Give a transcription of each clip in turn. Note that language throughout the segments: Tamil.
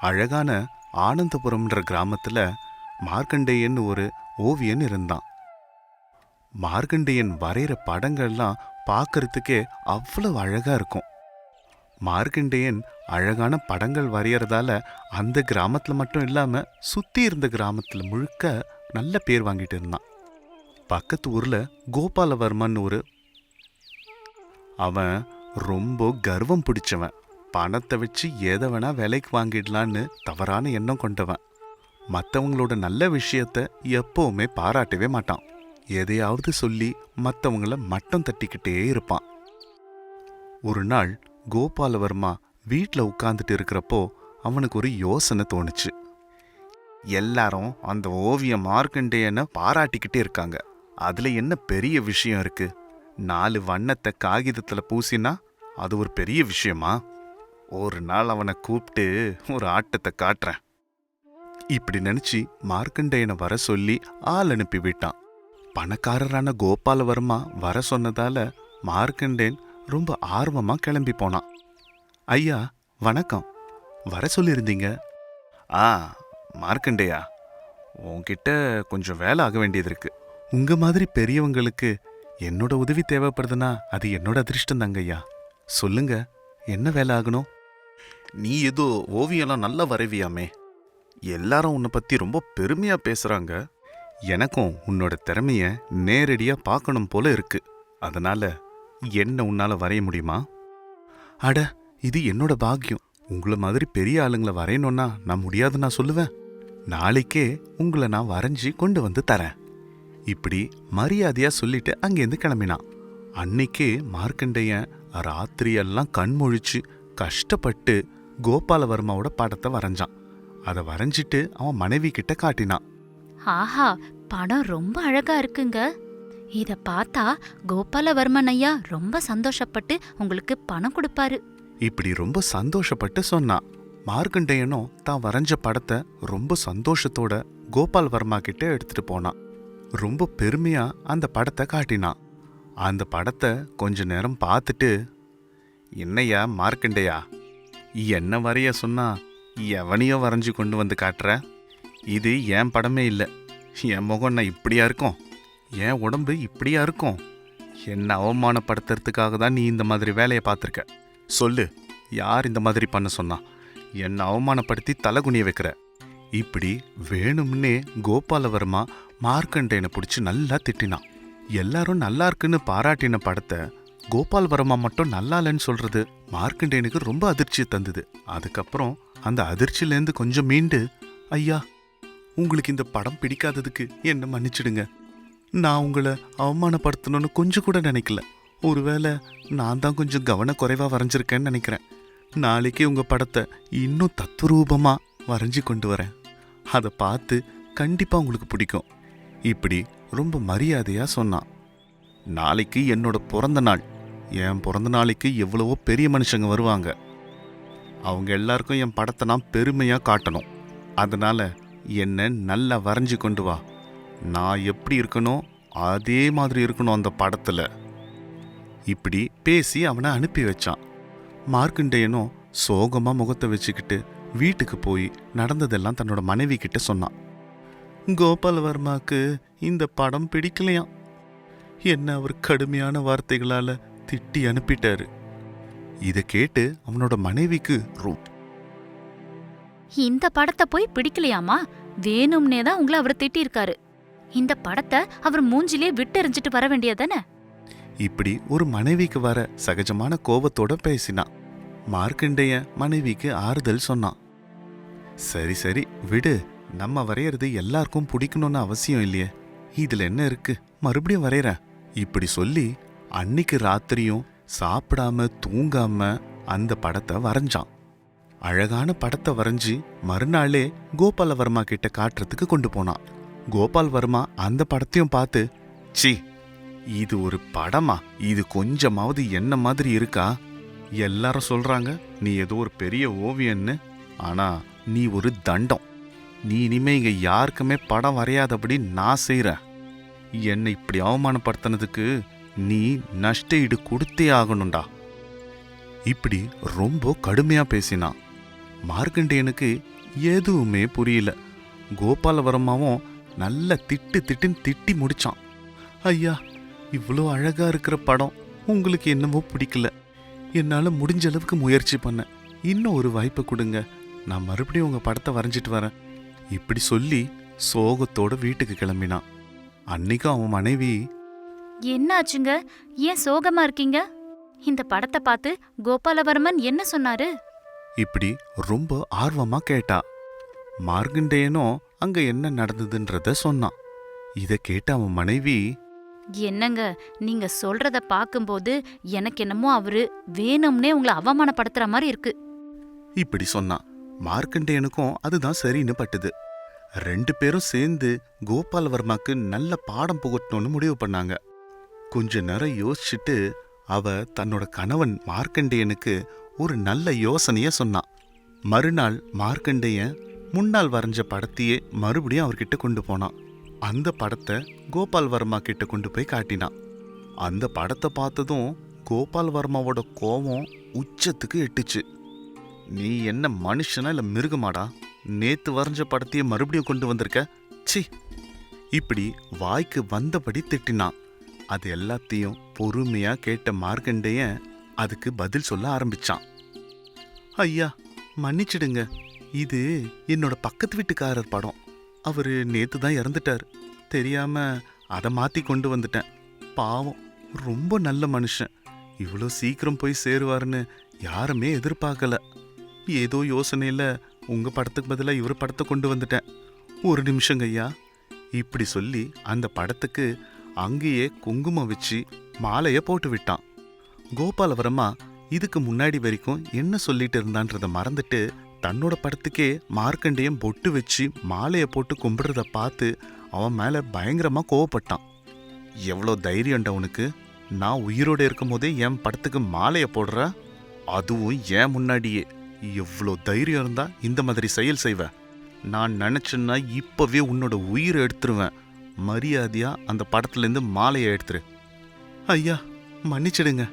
அழகான ஆனந்தபுரம்ன்ற கிராமத்தில் மார்க்கண்டேயன் ஒரு ஓவியன் இருந்தான். மார்க்கண்டேயன் வரைகிற படங்கள்லாம் பார்க்கறதுக்கே அவ்வளவு அழகாக இருக்கும். மார்க்கண்டேயன் அழகான படங்கள் வரைகிறதால அந்த கிராமத்தில் மட்டும் இல்லாமல் சுற்றி இருந்த கிராமத்தில் முழுக்க நல்ல பேர் வாங்கிட்டு இருந்தான். பக்கத்து ஊரில் கோபாலவர்மன் ஒரு அவன் ரொம்ப கர்வம் பிடிச்சவன். பணத்தை வச்சு எதை வேணா விலைக்கு வாங்கிடலான்னு தவறான எண்ணம் கொண்டவன். மற்றவங்களோட நல்ல விஷயத்த எப்பவுமே பாராட்டவே மாட்டான். எதையாவது சொல்லி மற்றவங்கள மட்டம் தட்டிக்கிட்டே இருப்பான். ஒரு நாள் கோபாலவர்மா வீட்டில் உட்காந்துட்டு இருக்கிறப்போ அவனுக்கு ஒரு யோசனை தோணுச்சு. எல்லாரும் அந்த ஓவியம் மார்க்கண்டேயனை பாராட்டிக்கிட்டே இருக்காங்க. அதுல என்ன பெரிய விஷயம் இருக்கு? நாலு வண்ணத்தை காகிதத்துல பூசினா அது ஒரு பெரிய விஷயமா? ஒரு நாள் அவனை கூப்பிட்டு ஒரு ஆட்டத்தை காட்டுறேன். இப்படி நினைச்சு மார்க்கண்டேயனை வர சொல்லி ஆள் அனுப்பி விட்டான். பணக்காரரான கோபாலவர்மா வர சொன்னதால மார்க்கண்டேன் ரொம்ப ஆர்வமா கிளம்பி போனான். ஐயா வணக்கம். வர சொல்லியிருந்தீங்க ஆ மார்க்கண்டேயா உன்கிட்ட கொஞ்சம் வேலை ஆக வேண்டியது இருக்கு. உங்க மாதிரி பெரியவங்களுக்கு என்னோட உதவி தேவைப்படுதுன்னா அது என்னோட அதிர்ஷ்டம் தாங்க ஐயா சொல்லுங்க என்ன வேலை ஆகணும்? நீ ஏதோ ஓவியம்லாம் நல்லா வரைவியாமே. எல்லாரும் உன்னை பத்தி ரொம்ப பெருமையா பேசுறாங்க. எனக்கும் உன்னோட திறமைய நேரடியா பார்க்கணும் போல இருக்கு. அதனால என்ன உன்னால வரைய முடியுமா? அட இது என்னோட பாக்கியம். உங்களை மாதிரி பெரிய ஆளுங்களை வரையணும்னா நான் முடியாதுன்னு நான் சொல்லுவேன். நாளைக்கே உங்களை நான் வரைஞ்சி கொண்டு வந்து தரேன். இப்படி மரியாதையா சொல்லிட்டு அங்கேருந்து கிளம்பினான். அன்னைக்கே மார்க்கண்டையன் ராத்திரியெல்லாம் கண்மொழிச்சு கஷ்டப்பட்டு கோபாலவர்மாவோட படத்தை வரைஞ்சான். அதை வரைஞ்சிட்டு அவன் மனைவி கிட்ட காட்டினான். ஆஹா படம் ரொம்ப அழகா இருக்குங்க. இத பார்த்தா கோபாலவர்மன் ஐயா ரொம்ப சந்தோஷப்பட்டு உங்களுக்கு பணம் கொடுப்பாரு. இப்படி ரொம்ப சந்தோஷப்பட்டு சொன்னான். மார்க்கண்டேயனும் தான் வரைஞ்ச படத்தை ரொம்ப சந்தோஷத்தோட கோபால் வர்மா கிட்ட எடுத்துட்டு போனான். ரொம்ப பெருமையா அந்த படத்தை காட்டினான். அந்த படத்தை கொஞ்ச நேரம் பார்த்துட்டு என்னையா மார்க்கண்டேயா என்ன வரைய சொன்னா எவனையோ வரைஞ்சு கொண்டு வந்து காட்டுற? இது என் படமே இல்லை. என் முகம் என்ன இப்படியா இருக்கும்? என் உடம்பு இப்படியா இருக்கும்? என்னை அவமானப்படுத்துறதுக்காக தான் நீ இந்த மாதிரி வேலையை பார்த்துருக்க. சொல்லு யார் இந்த மாதிரி பண்ண சொன்னா? என்னை அவமானப்படுத்தி தலைகுனிய வைக்கிற. இப்படி வேணும்னே கோபாலவர்மா மார்க்கண்டேயனை பிடிச்சி நல்லா திட்டினான். எல்லாரும் நல்லா இருக்குன்னு பாராட்டின படத்தை கோபால் வர்மா மட்டும் நல்லா இல்லைன்னு சொல்றது மார்க்கண்டேனுக்கு ரொம்ப அதிர்ச்சியை தந்தது. அதுக்கப்புறம் அந்த அதிர்ச்சியிலேருந்து கொஞ்சம் மீண்டு ஐயா உங்களுக்கு இந்த படம் பிடிக்காததுக்கு என்ன மன்னிச்சிடுங்க. நான் உங்களை அவமானப்படுத்தணும்னு கொஞ்சம் கூட நினைக்கல. ஒருவேளை நான் தான் கொஞ்சம் கவனக்குறைவாக வரைஞ்சிருக்கேன்னு நினைக்கிறேன். நாளைக்கு உங்கள் படத்தை இன்னும் தத்துரூபமா வரைஞ்சி கொண்டு வரேன். அதை பார்த்து கண்டிப்பாக உங்களுக்கு பிடிக்கும். இப்படி ரொம்ப மரியாதையாக சொன்னான். நாளைக்கு என்னோட பிறந்த நாள். என் பிறந்த நாளைக்கு எவ்வளவோ பெரிய மனுஷங்க வருவாங்க. அவங்க எல்லாருக்கும் என் படத்தை நான் பெருமையாக காட்டணும். அதனால் என்ன நல்லா வரைஞ்சி கொண்டு வா. நான் எப்படி இருக்கணும் அதே மாதிரி இருக்கணும் அந்த படத்தில். இப்படி பேசி அவனை அனுப்பி வச்சான். மார்க்கண்டேயனும் சோகமாக முகத்தை வச்சுக்கிட்டு வீட்டுக்கு போய் நடந்ததெல்லாம் தன்னோட மனைவி கிட்ட சொன்னான். கோபாலவர்மாக்கு இந்த படம் பிடிக்கலையாம். என்ன அவர் கடுமையான வார்த்தைகளால் திட்டி அனுப்பிட்டாரு. இத கேட்டு அவனோட மனைவிக்கு ரொ- இந்த படத்தை போய் பிடிக்கலையாமா வேணும்னே தான் உங்களை அவர் திட்டியிருக்காரு. இந்த படத்தை அவர் மூஞ்சிலே விட்டெறிஞ்சிட்டு வர வேண்டியதானே இப்படி ஒரு மனைவிக்கு வர சகஜமான கோபத்தோட பேசினான் மார்க்கண்டேய மனைவிக்கு ஆறுதல் சொன்னான் சரி சரி விடு. நம்ம வரையறது எல்லாருக்கும் பிடிக்கணும்னு அவசியம் இல்லையே. இதுல என்ன இருக்கு? மறுபடியும் வரையறேன். இப்படி சொல்லி அன்னிக்கு ராத்திரியும் சாப்பிடாம தூங்காம அந்த படத்தை வரைஞ்சான். அழகான படத்தை வரைஞ்சி மறுநாளே கோபால வர்மா கிட்ட காட்டுறதுக்கு கொண்டு போனான். கோபால் வர்மா அந்த படத்தையும் பார்த்து சி இது ஒரு படமா? இது கொஞ்சமாவது என்ன மாதிரி இருக்கா? எல்லாரும் சொல்றாங்க நீ ஏதோ ஒரு பெரிய ஓவியன்னு. ஆனா நீ ஒரு தண்டம். நீ இனிமே இங்க யாருக்குமே படம் வரையாதபடி நான் செய்கிறேன் என்னை இப்படி அவமானப்படுத்தினதுக்கு நீ நஷ்ட ஈடு கொடுத்தே ஆகணும்டா. இப்படி ரொம்ப கடுமையா பேசினான் மார்க்கண்டேயனுக்கு எதுவுமே புரியல. கோபாலவரமாவும் நல்ல திட்டு திட்டுன்னு திட்டி முடிச்சான். ஐயா இவ்வளோ அழகா இருக்கிற படம் உங்களுக்கு என்னமோ பிடிக்கல. என்னால முடிஞ்ச அளவுக்கு முயற்சி பண்ணேன் இன்னும் ஒரு வாய்ப்பை கொடுங்க. நான் மறுபடியும் உங்க படத்தை வரைஞ்சிட்டு வரேன். இப்படி சொல்லி சோகத்தோட வீட்டுக்கு கிளம்பினான். அன்னைக்கும் அவன் மனைவி என்னாச்சுங்க? ஏன் சோகமா இருக்கீங்க? இந்த படத்தை பார்த்து கோபாலவர்மன் என்ன சொன்னாரு? இப்படி ரொம்ப ஆர்வமா கேட்டா. மார்கண்டேயனும் அங்க என்ன நடந்ததுன்றத சொன்னான். இத கேட்ட அவன் மனைவி என்னங்க நீங்க சொல்றத பாக்கும்போது எனக்கு என்னமோ அவரு வேணும்னே உங்களை அவமானப்படுத்துற மாதிரி இருக்கு. இப்படி சொன்னான். மார்க்கண்டேயனுக்கும் அதுதான் சரின்னு பட்டுது. ரெண்டு பேரும் சேர்ந்து கோபாலவர்மாக்கு நல்ல பாடம் புகட்டணும்னு முடிவு பண்ணாங்க. கொஞ்ச நேரம் யோசிச்சுட்டு அவ தன்னோட கணவன் மார்க்கண்டேயனுக்கு ஒரு நல்ல யோசனைய சொன்னான். மறுநாள் மார்க்கண்டேயன் முன்னால் வரைஞ்ச படத்தையே மறுபடியும் அவர்கிட்ட கொண்டு போனான். அந்த படத்தை கோபால் வர்மா கிட்ட கொண்டு போய் காட்டினான். அந்த படத்தை பார்த்ததும் கோபால் வர்மாவோட கோபம் உச்சத்துக்கு எட்டுச்சு. நீ என்ன மனுஷனா இல்லை மிருகமாடா? நேத்து வரைஞ்ச படத்தையே மறுபடியும் கொண்டு வந்திருக்க? சி இப்படி வாய்க்கு வந்தபடி திட்டினான். அது எல்லாத்தையும் பொறுமையா கேட்ட மார்க்கண்டேயன் அதுக்கு பதில் சொல்ல ஆரம்பிச்சான். ஐயா மன்னிச்சிடுங்க. இது என்னோட பக்கத்து வீட்டுக்காரர் படம். அவரு நேத்து தான் இறந்துட்டார். தெரியாம அதை மாத்தி கொண்டு வந்துட்டேன். பாவம் ரொம்ப நல்ல மனுஷன். இவ்வளோ சீக்கிரம் போய் சேருவாருன்னு யாருமே எதிர்பார்க்கல. ஏதோ யோசனையில் உங்கள் படத்துக்கு பதிலாக இவர் படத்தை கொண்டு வந்துட்டேன். ஒரு நிமிஷங்க ஐயா இப்படி சொல்லி அந்த படத்துக்கு அங்கேயே குங்குமம் வச்சு மாலையை போட்டு விட்டான். கோபாலவரமா இதுக்கு முன்னாடி வரைக்கும் என்ன சொல்லிட்டு இருந்தான்றத மறந்துட்டு தன்னோட படத்துக்கே மார்க்கண்டேயம் பொட்டு வச்சு மாலையை போட்டு கும்பிடுறத பார்த்து அவன் மேலே பயங்கரமாக கோவப்பட்டான். எவ்வளோ தைரியம்டா உனக்கு? நான் உயிரோடு இருக்கும் போதே என் படத்துக்கு மாலையை போடுற? அதுவும் ஏன் முன்னாடியே. எவ்வளோ தைரியம் இருந்தால் இந்த மாதிரி செயல் செய்வேன் நான் நினச்சேன்னா இப்போவே உன்னோட உயிரை எடுத்துருவேன். மரியாதையா அந்த படத்துலேருந்து மாலையை எடுத்துரு. ஐயா மன்னிச்சிடுங்க.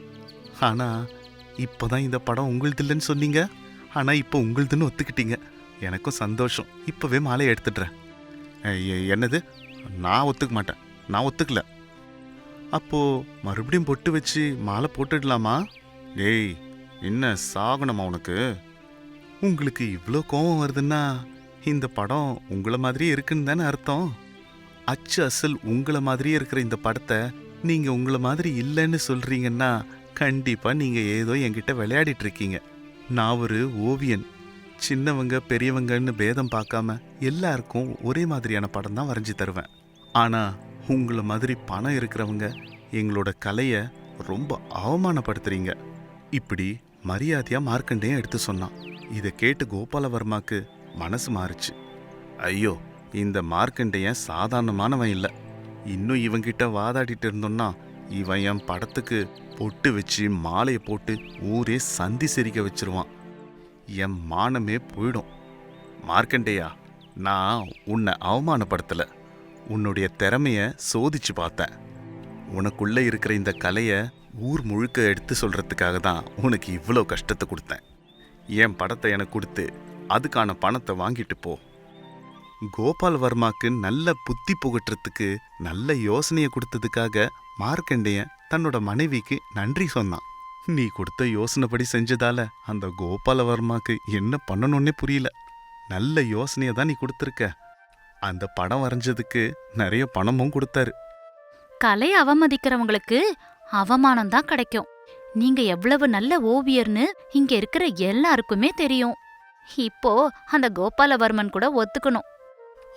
ஆனால் இப்போ தான் இந்த படம் உங்களுது இல்லைன்னு சொன்னீங்க. ஆனால் இப்போ உங்களுதுன்னு ஒத்துக்கிட்டீங்க. எனக்கும் சந்தோஷம். இப்போவே மாலையை எடுத்துடுறேன். என்னது? நான் ஒத்துக்க மாட்டேன். நான் ஒத்துக்கல. அப்போது மறுபடியும் பொட்டு வச்சு மாலை போட்டுடலாமா? ஏய் என்ன சாகணுமா உனக்கு? உங்களுக்கு இவ்வளோ கோபம் வருதுன்னா இந்த படம் உங்களை மாதிரியே இருக்குன்னு தானே அர்த்தம்? அச்சு அசல் உங்களை மாதிரியே இருக்கிற இந்த படத்தை நீங்கள் உங்களை மாதிரி இல்லைன்னு சொல்கிறீங்கன்னா கண்டிப்பாக நீங்கள் ஏதோ என்கிட்ட விளையாடிட்டு இருக்கீங்க. நான் ஒரு ஓவியன். சின்னவங்க பெரியவங்கன்னு பேதம் பார்க்காம எல்லாருக்கும் ஒரே மாதிரியான படம் தான் வரைஞ்சி தருவேன். ஆனால் உங்களை மாதிரி பணம் இருக்கிறவங்க எங்களோட கலையை ரொம்ப அவமானப்படுத்துறீங்க. இப்படி மரியாதையாக மார்க்கண்டையும் எடுத்து சொன்னான். இதை கேட்டு கோபாலவர்மாக்கு மனசு மாறுச்சு. ஐயோ இந்த மார்க்கண்டேயன் சாதாரணமானவன் இல்லை? இன்னும் இவங்கிட்ட வாதாடிட்டு இருந்தோம்னா இவன் என் படத்துக்கு பொட்டு வச்சு மாலையை போட்டு ஊரே சந்தி சிரிக்க வச்சிருவான். என் மானமே போயிடும். மார்க்கண்டேயா நான் உன்னை அவமானப்படுத்தலை. உன்னுடைய திறமைய சோதிச்சு பார்த்தேன். உனக்குள்ளே இருக்கிற இந்த கலையை ஊர் முழுக்க எடுத்து சொல்கிறதுக்காக தான் உனக்கு இவ்வளோ கஷ்டத்தை கொடுத்தேன். என் படத்தை எனக்கு கொடுத்து அதுக்கான பணத்தை வாங்கிட்டு போ. கோபால் வர்மாக்கு நல்ல புத்தி புகட்டுறதுக்கு நல்ல யோசனையை கொடுத்ததுக்காக மார்க்கண்டேயன் தன்னோட மனைவிக்கு நன்றி சொன்னான். நீ கொடுத்த யோசனைப்படி செஞ்சதால அந்த கோபாலவர்மாக்கு என்ன பண்ணணும்னே புரியல. நல்ல யோசனையை தான் நீ கொடுத்துருக்க. அந்த படம் வரைஞ்சதுக்கு நிறைய பணமும் கொடுத்தாரு. கலை அவமதிக்கிறவங்களுக்கு அவமானம் தான் கிடைக்கும். நீங்க எவ்வளவு நல்ல ஓவியர்னு இங்க இருக்கிற எல்லாருக்குமே தெரியும். இப்போ அந்த கோபாலவர்மன் கூட ஒத்துக்கணும்.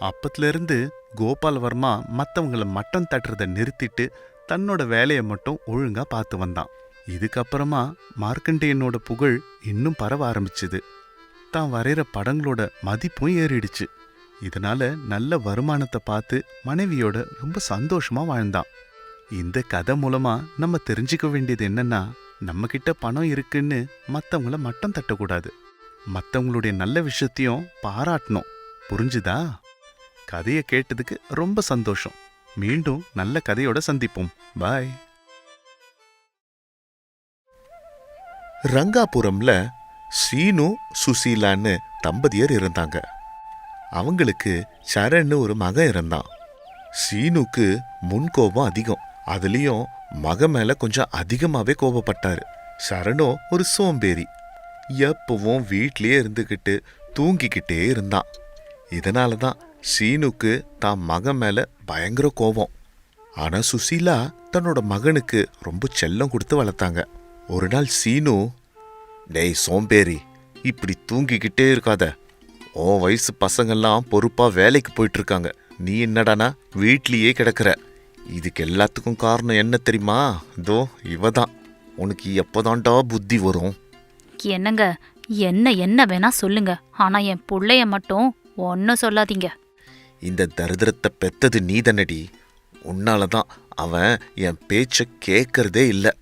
அப்பத்துல இருந்து கோபாலவர்மா மத்தவங்கள மட்டம் தட்டுறத நிறுத்திட்டு தன்னோட வேலையை மட்டும் ஒழுங்கா பார்த்து வந்தான். இதுக்கப்புறமா மார்க்கண்டேயனோட புகழ் இன்னும் பரவ ஆரம்பிச்சுது. தான் வரைகிற படங்களோட மதிப்பும் ஏறிடுச்சு. இதனால நல்ல வருமானத்தை பார்த்து மனைவியோட ரொம்ப சந்தோஷமா வாழ்ந்தான். இந்த கதை மூலமா நம்ம தெரிஞ்சுக்க வேண்டியது என்னன்னா நம்மக்கிட்ட பணம் இருக்குன்னு மத்தவங்கள மட்டம் தட்டக்கூடாது. மத்தவங்களுடைய நல்ல விஷயத்தையும் பாராட்டணும். புரிஞ்சுதா? கதையை கேட்டதுக்கு ரொம்ப சந்தோஷம். மீண்டும் நல்ல கதையோட சந்திப்போம். பாய். ரங்காபுரம்ல சீனு சுசீலான்னு தம்பதியர் இருந்தாங்க. அவங்களுக்கு சரண்னு ஒரு மகன் இருந்தான். சீனுக்கு முன்கோபம் அதிகம். அதுலயும் மக மேல கொஞ்சம் அதிகமாவே கோபப்பட்டாரு. சரணோ ஒரு சோம்பேறி. எப்பவும் வீட்லயே இருந்துகிட்டு தூங்கிக்கிட்டே இருந்தான். இதனால தான் சீனுக்கு தான் மகன் மேல பயங்கர கோபம். ஆனா சுசீலா தன்னோட மகனுக்கு ரொம்ப செல்லம் கொடுத்து வளர்த்தாங்க. ஒரு நாள் சீனு டேய் சோம்பேறி இப்படி தூங்கிக்கிட்டே இருக்காத. உன் வயசு பசங்கெல்லாம் பொறுப்பா வேலைக்கு போயிட்டு இருக்காங்க நீ என்னடானா வீட்லயே கிடக்குற. இதுக்கு எல்லாத்துக்கும் காரணம் என்ன தெரியுமா? இதோ இவ தான் உனக்கு எப்போதான்டா புத்தி வரும்? என்னங்க என்ன என்ன வேணா சொல்லுங்க. ஆனா என் பிள்ளைய மட்டும் ஒன்னும் சொல்லாதீங்க. இந்த தரித்திரத்தை பெத்தது நீ தானடி உன்னால தான் அவன் என் பேச்சை கேட்கறதே இல்லை.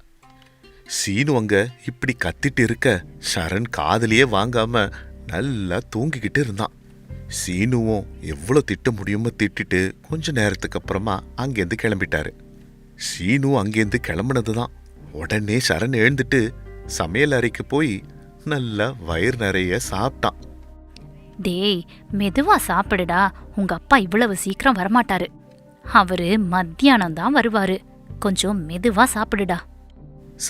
சீனு அங்க இப்படி கத்திட்டு இருக்க சரண் காதலியே வாங்காம நல்லா தூங்கிக்கிட்டு இருந்தான். சீனுவும் எவ்வளோ திட்ட முடியுமோ திட்டிட்டு கொஞ்ச நேரத்துக்கு அப்புறமா அங்கேருந்து கிளம்பிட்டாரு. சீனு அங்கேருந்து கிளம்புனது தான் உடனே சரண் எழுந்துட்டு சமையல் அறைக்கு போய் நல்லா வயிறு நிறைய சாப்பிட்டான். டேய் மெதுவா சாப்பிடுடா. உங்க அப்பா இவ்வளவு சீக்கிரம் வரமாட்டாரு. அவரு மத்தியானம் தான் வருவாரு. கொஞ்சம் மெதுவா சாப்பிடுடா.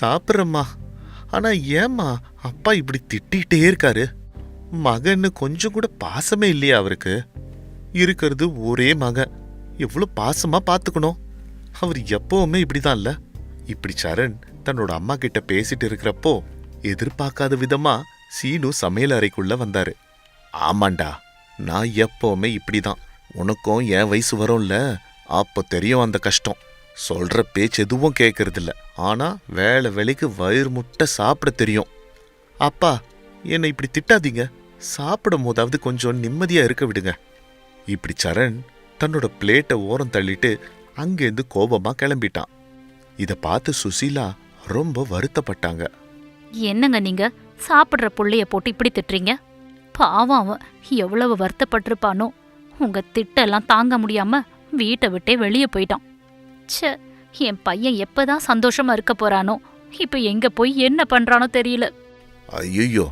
சாப்பிட்றம்மா. ஆனா ஏம்மா அப்பா இப்படி திட்டிகிட்டே இருக்காரு? மகன்னு கொஞ்சம் கூட பாசமே இல்லையா அவருக்கு? இருக்கிறது ஒரே மகன். எவ்வளோ பாசமா பார்த்துக்கணும். அவர் எப்பவுமே இப்படிதான் இல்ல. இப்படி சரண் தன்னோட அம்மா கிட்ட பேசிட்டு இருக்கிறப்போ எதிர்பார்க்காத விதமா சீனு சமையல் அறைக்குள்ள வந்தாரு. ஆமாண்டா நான் எப்பவுமே இப்படிதான். உனக்கும் என் வயசு வரும்ல அப்போ தெரியும் அந்த கஷ்டம். சொல்ற பேச்சு எதுவும் கேட்கறதில்ல ஆனா வேலை வேலைக்கு வயிறு முட்டை சாப்பிட தெரியும். அப்பா என்னை இப்படி திட்டாதீங்க. சாப்பிடும் போதாவது கொஞ்சம் நிம்மதியா இருக்க விடுங்க. இப்படி சரண் தன்னோட பிளேட்டை ஓரம் தள்ளிட்டு அங்கேருந்து கோபமா கிளம்பிட்டான். இதை பார்த்து சுசீலா ரொம்ப வருத்தப்பட்டாங்க. என்னங்க நீங்க? சாப்பிடுற புள்ளைய போட்டு இப்படி திட்டுறீங்க? பாவம் அவன். எவ்வளவு வருத்தப்பட்டிருப்பானோ. உங்க திட்டெல்லாம் தாங்க முடியாம வீட்டை விட்டே வெளியே போயிட்டான். ச்சே என் பையன் எப்பதான் சந்தோஷமா இருக்க போறானோ. இப்ப எங்க போய் என்ன பண்றானோ தெரியல. ஐயோ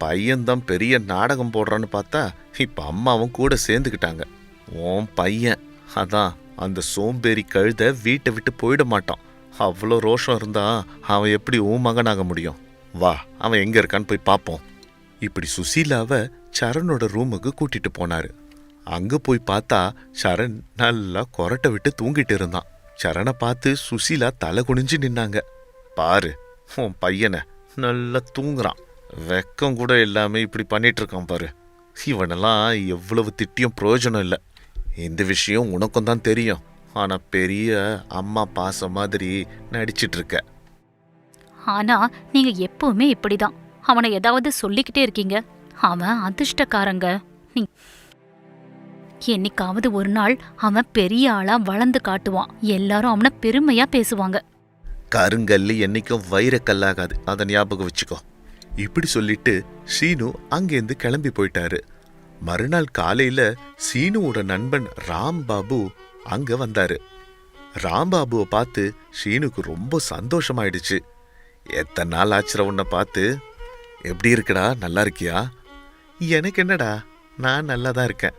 பையன்தான் பெரிய நாடகம் போடுறான்னு பார்த்தா இப்ப அம்மாவும் கூட சேர்ந்துக்கிட்டாங்க. உன் பையன் அதான் அந்த சோம்பேறி கழுத வீட்டை விட்டு போயிட மாட்டான். அவ்வளோ ரோஷம் இருந்தா அவன் எப்படி உன் மகனாக முடியும்? வா அவன் எங்க இருக்கான்னு போய் பார்ப்போம் இப்படி சுசீலாவை சரணோட ரூமுக்கு கூட்டிட்டு போனாரு. அங்க போய் பார்த்தா சரண் நல்லா கொரட்டை விட்டு தூங்கிட்டு இருந்தான். சரணை பார்த்து சுசீலா தலை குனிஞ்சு நின்னாங்க. பாரு உன் பையனை நல்லா தூங்குறான். வெக்கம் கூட எல்லாமே இப்படி பண்ணிட்டு இருக்கான் பாரு. இவனெல்லாம் எவ்வளவு திட்டியும் பிரயோஜனம் இல்லை. இந்த விஷயம் உனக்கும் தான் தெரியும். ஆனா பெரிய அம்மா பாசம் மாதிரி நடிச்சிட்டு இருக்க. ஆனா நீங்க எப்பவுமே இப்படிதான். அவனை ஏதாவது சொல்லிக்கிட்டே இருக்கீங்க. அவன் அதிர்ஷ்டக்காரங்க. நீ- என்னைக்காவது ஒரு நாள் அவன் பெரிய ஆளா வளர்ந்து காட்டுவான். எல்லாரும் அவனை பெருமையா பேசுவாங்க. கருங்கல்லு என்னைக்கும் வைரக்கல்லாகாது அதை ஞாபகம் வச்சுக்கோ. இப்படி சொல்லிட்டு சீனு அங்கேருந்து கிளம்பி போயிட்டாரு. மறுநாள் காலையில சீனுவோட நண்பன் ராம்பாபு அங்க வந்தாரு. ராம்பாபுவை பார்த்து ஷீனுக்கு ரொம்ப சந்தோஷமாயிடுச்சு. எத்தனை நாள் ஆச்சுற உன்னை பார்த்து? எப்படி இருக்குடா? நல்லா இருக்கியா? எனக்கு என்னடா? நான் நல்லா தான் இருக்கேன்.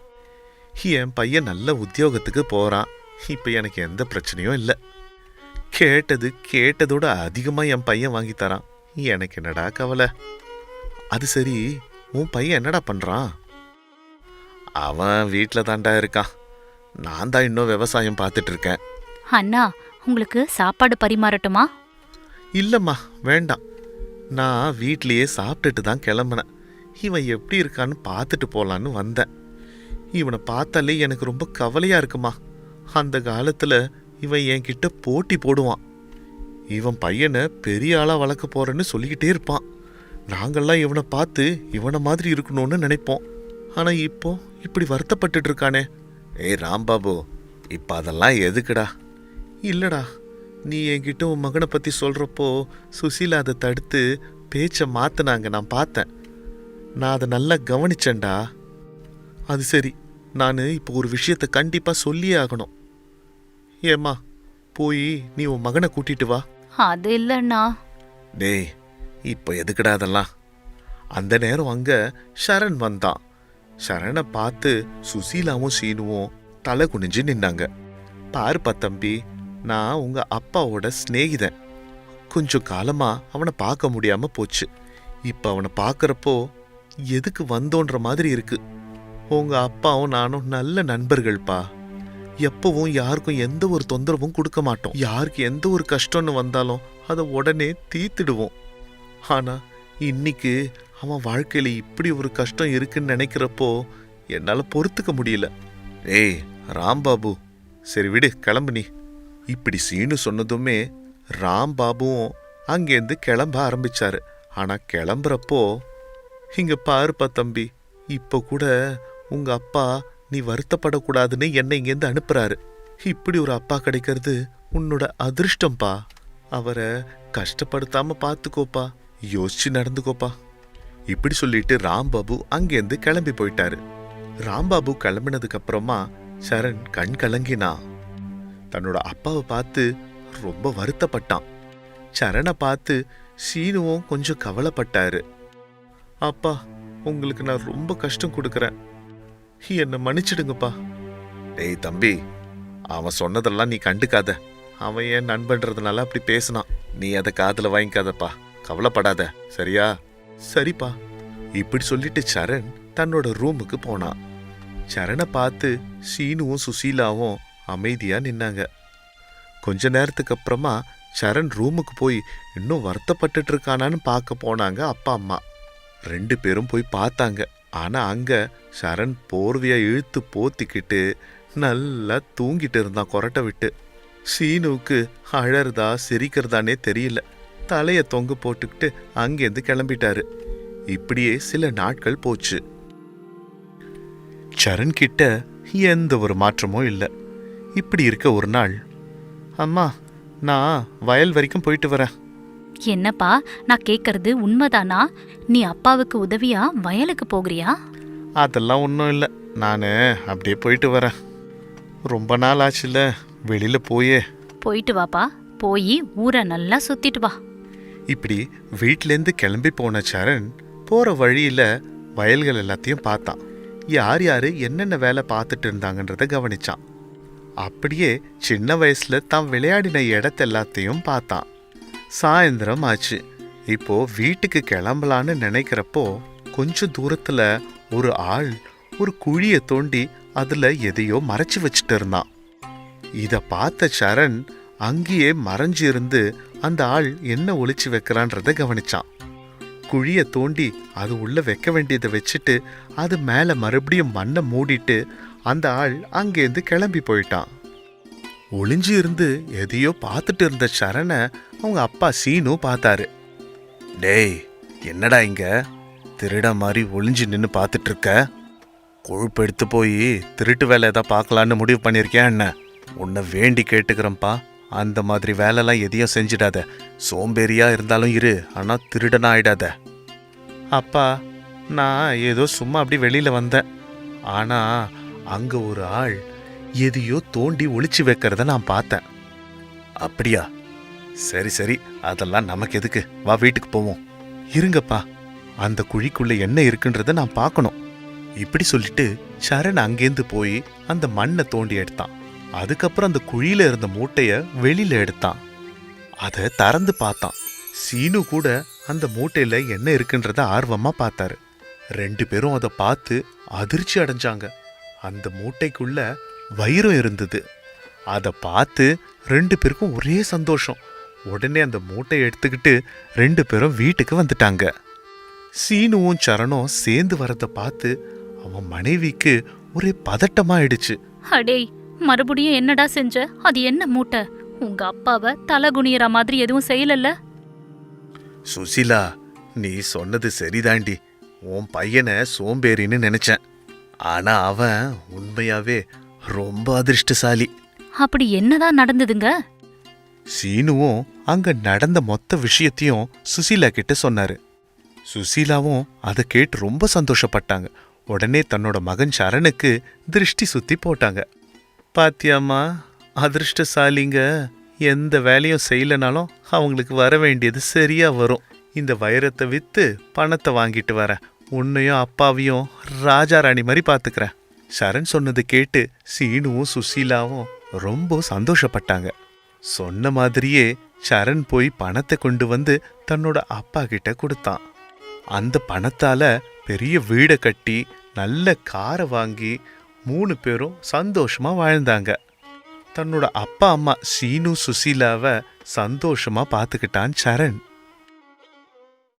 என் பையன் நல்ல உத்தியோகத்துக்கு போறான். இப்போ எனக்கு எந்த பிரச்சனையும் இல்லை. கேட்டது கேட்டதோட அதிகமா என் பையன் வாங்கி தரான். எனக்கு என்னடா கவலை? அது சரி உன் பையன் என்னடா பண்றான்? அவன் வீட்டில் தான்டா இருக்கான். நான் தான் இன்னும் விவசாயம் பார்த்துட்டு இருக்கேன். அண்ணா உங்களுக்கு சாப்பாடு பரிமாறட்டுமா? இல்லைம்மா வேண்டாம். நான் வீட்லேயே சாப்பிட்டுட்டு தான் கிளம்புனேன். இவன் எப்படி இருக்கான்னு பார்த்துட்டு போகலான்னு வந்தேன். இவனை பார்த்தாலே எனக்கு ரொம்ப கவலையாக இருக்குமா? அந்த காலத்தில் இவன் என்கிட்ட போட்டி போடுவான். இவன் பையனை பெரிய ஆளாக வளர்க்க போறேன்னு சொல்லிக்கிட்டே இருப்பான். நாங்கெல்லாம் இவனை பார்த்து இவனை மாதிரி இருக்கணும்னு நினைப்போம். ஆனால் இப்போ இப்படி வருத்தப்பட்டுட்டு இருக்கானே. ஏய் ராம்பாபு இப்போ அதெல்லாம் எதுக்குடா? இல்லைடா நீ என்கிட்ட உன் மகனை பத்தி சொல்றப்போ சுசீலா அதை தடுத்து பேச்சை மாத்துனாங்க நான் பார்த்தேன். நான் அதை நல்லா கவனிச்சேன்டா. அது சரி நான் இப்போ ஒரு விஷயத்த கண்டிப்பா சொல்லியே ஆகணும். ஏம்மா போய் நீ உன் மகனை கூட்டிட்டு வா. அது இல்லண்ணா. டேய் இப்போ எதுக்குடா அதெல்லாம்? அந்த நேரம் அங்க சரண் வந்தான். சரணை பார்த்து சுசீலாவும் சீனுவும் தலை குனிஞ்சு நின்னாங்க. பாருப்பா தம்பி நான் உங்க அப்பாவோட சிநேகிதன். கொஞ்சம் காலமா அவனை பார்க்க முடியாம போச்சு. இப்ப அவனை பார்க்கறப்போ எதுக்கு வந்தோன்ற மாதிரி இருக்கு. உங்க அப்பாவும் நானும் நல்ல நண்பர்கள்ப்பா. எப்பவும் யாருக்கும் எந்த ஒரு தொந்தரவும் கொடுக்க மாட்டோம். யாருக்கு எந்த ஒரு கஷ்டம்னு வந்தாலும் அதை உடனே தீர்த்துடுவோம். ஆனா இன்னைக்கு அவன் வாழ்க்கையில இப்படி ஒரு கஷ்டம் இருக்குன்னு நினைக்கிறப்போ என்னால பொறுத்துக்க முடியல. ஏய் ராம்பாபு சரி விடு கிளம்பு நீ. இப்படி சீனு சொன்னதுமே ராம்பாபுவும் அங்கேருந்து கிளம்ப ஆரம்பிச்சாரு. ஆனா கிளம்புறப்போ இங்க பாருப்பா தம்பி இப்ப கூட உங்க அப்பா நீ வருத்தப்படக்கூடாதுன்னு என்னை இங்கேருந்து அனுப்புறாரு. இப்படி ஒரு அப்பா கிடைக்கிறது உன்னோட அதிர்ஷ்டம்பா. அவரை கஷ்டப்படுத்தாம பார்த்துக்கோப்பா யோசிச்சு நடந்துக்கோப்பா. இப்படி சொல்லிட்டு ராம்பாபு அங்கேருந்து கிளம்பி போயிட்டாரு. ராம்பாபு கிளம்பினதுக்கு அப்புறமா சரண் கண் கலங்கினா தன்னோட அப்பாவை பார்த்து ரொம்ப வருத்தப்பட்டான். சரணை பார்த்து சீனுவும் கொஞ்சம் கவலைப்பட்டாரு. அப்பா உங்களுக்கு நான் ரொம்ப கஷ்டம் கொடுக்குறேன். என்னை மன்னிச்சிடுங்கப்பா. டேய் தம்பி அவன் சொன்னதெல்லாம் நீ கண்டுக்காத. அவன் ஏன் நண்பன்றதுனால அப்படி பேசினான். நீ அதை காதில் வாங்கிக்காதப்பா. கவலைப்படாத. சரியா? சரிப்பா. இப்படி சொல்லிட்டு சரண் தன்னோட ரூமுக்கு போனான். சரணை பார்த்து சீனுவும் சுசீலாவும் அமைதியாக நின்னாங்க. கொஞ்ச நேரத்துக்கு அப்புறமா சரண் ரூமுக்கு போய் இன்னும் வருத்தப்பட்டுட்டு இருக்கானான்னு பார்க்க போனாங்க அப்பா அம்மா. ரெண்டு பேரும் போய் பார்த்தாங்க. ஆனால் அங்கே சரண் போர்வையாக இழுத்து போத்திக்கிட்டு நல்லா தூங்கிட்டு இருந்தான் கொரட்டை விட்டு. சீனுவுக்கு அழறதா சிரிக்கிறதானே தெரியல. தலையை தொங்க போட்டுக்கிட்டு அங்கேருந்து கிளம்பிட்டாரு. இப்படியே சில நாட்கள் போச்சு. சரண் கிட்ட எந்த ஒரு மாற்றமும் இல்லை. இப்படி இருக்க ஒரு நாள். அம்மா நான் வயல் வரைக்கும் போயிட்டு வரேன். என்னப்பா நான் கேக்குறது உண்மைதானா? நீ அப்பாவுக்கு உதவியா வயலுக்கு போகிறியா? அதெல்லாம் ஒன்றும் இல்லை. நான் அப்படியே போயிட்டு வரேன். ரொம்ப நாள் ஆச்சுல வெளியில் போயே. போயிட்டு வாப்பா. போய் ஊரை நல்லா சுத்திட்டு வா. இப்படி வீட்டிலேருந்து கிளம்பி போன சரண் போகிற வழியில் வயல்கள் எல்லாத்தையும் பார்த்தான். யார் யார் என்னென்ன வேலை பார்த்துட்டு இருந்தாங்கன்றத கவனிச்சான். அப்படியே சின்ன வயசுல தான் விளையாடின இடத்த எல்லாத்தையும் பார்த்தான். சாயந்தரம் ஆச்சு. இப்போ வீட்டுக்கு கிளம்பலான்னு நினைக்கிறப்போ கொஞ்சம் தூரத்துல ஒரு ஆள் ஒரு குழியை தோண்டி அதுல எதையோ மறைச்சு வச்சுட்டு இருந்தான். இத பார்த்த சரண் அங்கேயே மறைஞ்சு இருந்து அந்த ஆள் என்ன ஒளிச்சு வைக்கிறான்றத கவனிச்சான். குழியை தோண்டி அது உள்ள வைக்க வேண்டியதை வச்சுட்டு அது மேல மறுபடியும் மண்ணை மூடிட்டு அந்த ஆள் அங்கேருந்து கிளம்பி போயிட்டான். ஒளிஞ்சு இருந்து எதையோ பார்த்துட்டு இருந்த சரணை அவங்க அப்பா சீனு பார்த்தாரு. டேய் என்னடா இங்க? திருட மாதிரி ஒளிஞ்சு நின்று பார்த்துட்டு இருக்க? கொழுப்பு எடுத்து போய் திருட்டு வேலை எதாவது பார்க்கலான்னு முடிவு பண்ணியிருக்கேன் என்ன? உன்னை வேண்டி கேட்டுக்கிறேன்ப்பா. அந்த மாதிரி வேலைலாம் எதையும் செஞ்சிடாத. சோம்பேறியா இருந்தாலும் இரு ஆனால் திருடனா ஆயிடாத. அப்பா நான் ஏதோ சும்மா அப்படி வெளியில் வந்தேன். ஆனால் அங்க ஒரு ஆள் எதையோ தோண்டி ஒளிச்சு வைக்கிறத நான் பார்த்தேன். அப்படியா? சரி சரி. அதெல்லாம் நமக்கு எதுக்கு? வா வீட்டுக்கு போவோம். இருங்கப்பா. அந்த குழிக்குள்ள என்ன இருக்குன்றத நான் பார்க்கணும். இப்படி சொல்லிட்டு சரண் அங்கேருந்து போய் அந்த மண்ணை தோண்டி எடுத்தான். அதுக்கப்புறம் அந்த குழியில இருந்த மூட்டைய வெளியில எடுத்தான். அதை திறந்து பார்த்தான். சீனு கூட அந்த மூட்டையில என்ன இருக்குன்றத ஆர்வமா பார்த்தாரு. ரெண்டு பேரும் அதை பார்த்து அதிர்ச்சி அடைஞ்சாங்க. அந்த மூட்டைக்குள்ள வைரம் இருந்தது. அதை பார்த்து ரெண்டு பேருக்கும் ஒரே சந்தோஷம். உடனே அந்த மூட்டையை எடுத்துக்கிட்டு ரெண்டு பேரும் வீட்டுக்கு வந்துட்டாங்க. சீனுவும் சரணும் சேர்ந்து வரத பார்த்து அவன் மனைவிக்கு ஒரே பதட்டமாயிடுச்சு. அடேய் மறுபடியும் என்னடா செஞ்ச? அது என்ன மூட்டை? உங்க அப்பாவை தலை குனியற மாதிரி எதுவும் செய்யலல்ல? சுசிலா நீ சொன்னது சரிதாண்டி. உன் பையனை சோம்பேறின்னு நினைச்சேன். ஆனா அவன் உண்மையாவே ரொம்ப அதிர்ஷ்டசாலி. அப்படி என்னதான் நடந்ததுங்க? சீனுவும் அங்க நடந்த மொத்த விஷயத்தையும் சுசீலா கிட்ட சொன்னாரு. சுசீலாவும் அதை கேட்டு ரொம்ப சந்தோஷப்பட்டாங்க. உடனே தன்னோட மகன் சரணுக்கு திருஷ்டி சுத்தி போட்டாங்க. பாத்தியாம்மா அதிர்ஷ்டசாலிங்க. எந்த வேலையும் செய்யலனாலும் அவங்களுக்கு வர வேண்டியது சரியா வரும். இந்த வைரத்தை வித்து பணத்தை வாங்கிட்டு வரேன். உன்னையும் அப்பாவையும் ராஜா ராணி மாதிரி பார்த்துக்கிறேன். சரண் சொன்னது கேட்டு சீனுவும் சுசீலாவும் ரொம்ப சந்தோஷப்பட்டாங்க. சொன்ன மாதிரியே சரண் போய் பணத்தை கொண்டு வந்து தன்னோட அப்பா கிட்ட கொடுத்தான். அந்த பணத்தால பெரிய வீடை கட்டி நல்ல காரை வாங்கி மூணு பேரும் சந்தோஷமா வாழ்ந்தாங்க. தன்னோட அப்பா அம்மா சீனு சுசீலாவை சந்தோஷமா பார்த்துக்கிட்டான் சரண்.